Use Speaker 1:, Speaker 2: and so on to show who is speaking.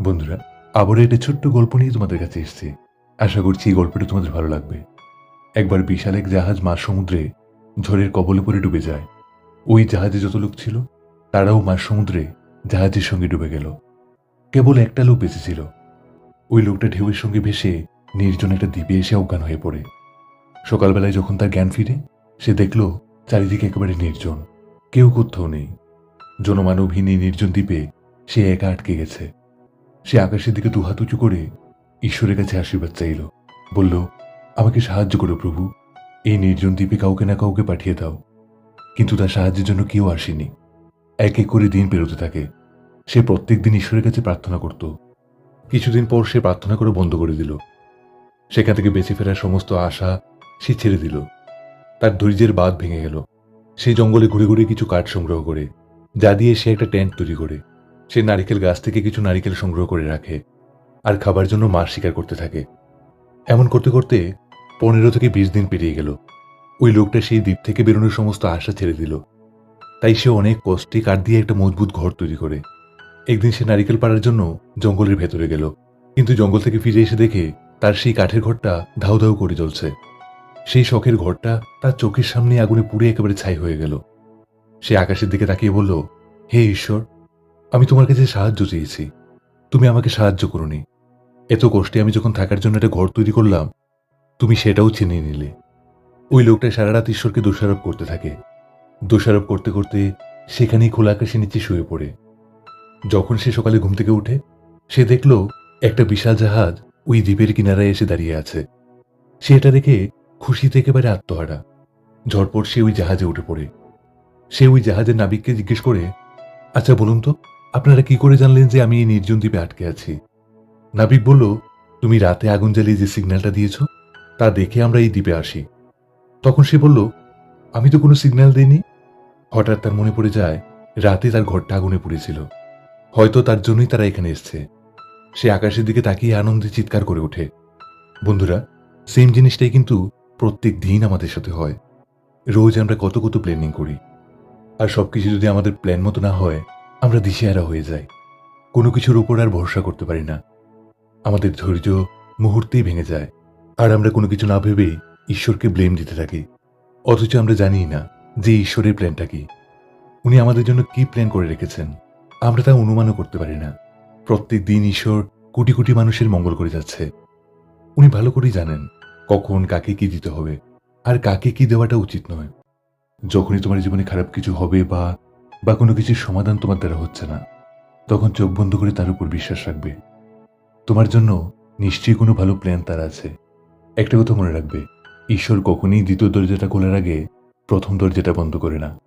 Speaker 1: বন্ধুরা আবার একটা ছোট্ট গল্প নিয়ে তোমাদের কাছে এসেছি। আশা করছি এই গল্পটা তোমাদের ভালো লাগবে। একবার বিশাল এক জাহাজ মা সমুদ্রে ঝড়ের কবলে পড়ে ডুবে যায়। ওই জাহাজে যত লোক ছিল, তারাও মাঝ সমুদ্রে জাহাজের সঙ্গে ডুবে গেল। কেবল একটা লোক বেঁচে ছিল। ওই লোকটা ঢেউয়ের সঙ্গে ভেসে নির্জন একটা দ্বীপে এসে অজ্ঞান হয়ে পড়ে। সকালবেলায় যখন তার জ্ঞান ফিরে, সে দেখল চারিদিকে একেবারে নির্জন। কেউ কোথাও নেই। জনমানবহীন এই নির্জন দ্বীপে সে একা আটকে গেছে। সে আকাশের দিকে দুহাত উঁচু করে ঈশ্বরের কাছে আশীর্বাদ চাইল। বলল, আমাকে সাহায্য করো প্রভু। এই নির্জন দ্বীপে কাউকে না কাউকে পাঠিয়ে দাও। কিন্তু তার সাহায্যের জন্য কেউ আসেনি। এক এক করে দিন পেরোতে থাকে। সে প্রত্যেক দিন ঈশ্বরের কাছে প্রার্থনা করত। কিছুদিন পর সে প্রার্থনা করে বন্ধ করে দিল। সেখান থেকে বেঁচে ফেরার সমস্ত আশা সে ছেড়ে দিল। তার ধৈর্যের বাঁধ ভেঙে গেল। সে জঙ্গলে ঘুরে ঘুরে কিছু কাঠ সংগ্রহ করে, যা দিয়ে সে একটা ট্যাঙ্ক তৈরি করে। সে নারিকেল গাছ থেকে কিছু নারিকেল সংগ্রহ করে রাখে আর খাবার জন্য মাছ শিকার করতে থাকে। এমন করতে করতে পনেরো থেকে বিশ দিন পেরিয়ে গেল। ওই লোকটা সেই দ্বীপ থেকে বেরোনোর সমস্ত আশা ছেড়ে দিল। তাই সে অনেক কষ্টে কাঠ দিয়ে একটা মজবুত ঘর তৈরি করে। একদিন সে নারিকেল পাড়ার জন্য জঙ্গলের ভেতরে গেল। কিন্তু জঙ্গল থেকে ফিরে এসে দেখে তার সেই কাঠের ঘরটা ধাউ ধাউ করে জ্বলছে। সেই শখের ঘরটা তার চোখের সামনে আগুনে পুড়ে একেবারে ছাই হয়ে গেল। সে আকাশের দিকে তাকিয়ে বলল, হে ঈশ্বর আমি তোমার কাছে সাহায্য চেয়েছি। তুমি আমাকে সাহায্য করনি। এত কষ্টে আমি যখন থাকার জন্য একটা ঘর তৈরি করলাম, তুমি সেটাও চিনিয়ে নিলে। ওই লোকটা সারা রাত ঈশ্বরকে দোষারোপ করতে থাকে। দোষারোপ করতে করতে সেখানেই খোলা আকাশের নিচে শুয়ে পড়ে। যখন সে সকালে ঘুম থেকে উঠে, সে দেখল একটা বিশাল জাহাজ ওই দ্বীপের কিনারায় এসে দাঁড়িয়ে আছে। সে এটা দেখে খুশিতে একেবারে আত্মহারা। ঝটপট সে ওই জাহাজে উঠে পড়ে। সে ওই জাহাজের নাবিককে জিজ্ঞেস করে আচ্ছা বলুন তো আপনারা কি করে জানলেন যে আমি এই নির্জন দ্বীপে আটকে আছি? নাবিক বলল, তুমি রাতে আগুন জ্বালিয়ে যে সিগন্যালটা দিয়েছ, তা দেখে আমরা এই দ্বীপে আসি। তখন সে বলল, আমি তো কোনো সিগন্যাল দিইনি। হঠাৎ তার মনে পড়ে যায়, রাতে তার ঘরটা আগুনে পুড়েছিল। হয়তো তার জন্যই তারা এখানে এসছে। সে আকাশের দিকে তাকিয়ে আনন্দে চিৎকার করে ওঠে। বন্ধুরা, সেম জিনিসটাই কিন্তু প্রত্যেক দিন আমাদের সাথে হয়। রোজ আমরা কত কত প্ল্যানিং করি। আর সবকিছু যদি আমাদের প্ল্যান মতো না হয় আমরা দিশেহারা হয়ে যাই। কোনো কিছুর উপর আর ভরসা করতে পারি না। আমাদের ধৈর্য মুহূর্তেই ভেঙে যায়। আর আমরা কোনো কিছু না ভেবেই ঈশ্বরকে ব্লেম দিতে থাকি। অথচ আমরা জানি না যে ঈশ্বরের প্ল্যানটা কি। উনি আমাদের জন্য কি প্ল্যান করে রেখেছেন। আমরা তা অনুমানও করতে পারি না। প্রত্যেক দিন ঈশ্বর কোটি কোটি মানুষের মঙ্গল করে যাচ্ছে। উনি ভালো করেই জানেন কখন কাকে কি দিতে হবে। আর কাকে কি দেওয়াটা উচিত নয়। যখনই তোমার জীবনে খারাপ কিছু হবে বা বা কোনো কিছুর সমাধান তোমার দ্বারা হচ্ছে না। তখন চোখ বন্ধ করে তার উপর বিশ্বাস রাখবে। তোমার জন্য নিশ্চয়ই কোনো ভালো প্ল্যান তার আছে। একটা কথা মনে রাখবে, ঈশ্বর কখনই দ্বিতীয় দরজাটা খোলার আগে প্রথম দরজাটা বন্ধ করে না।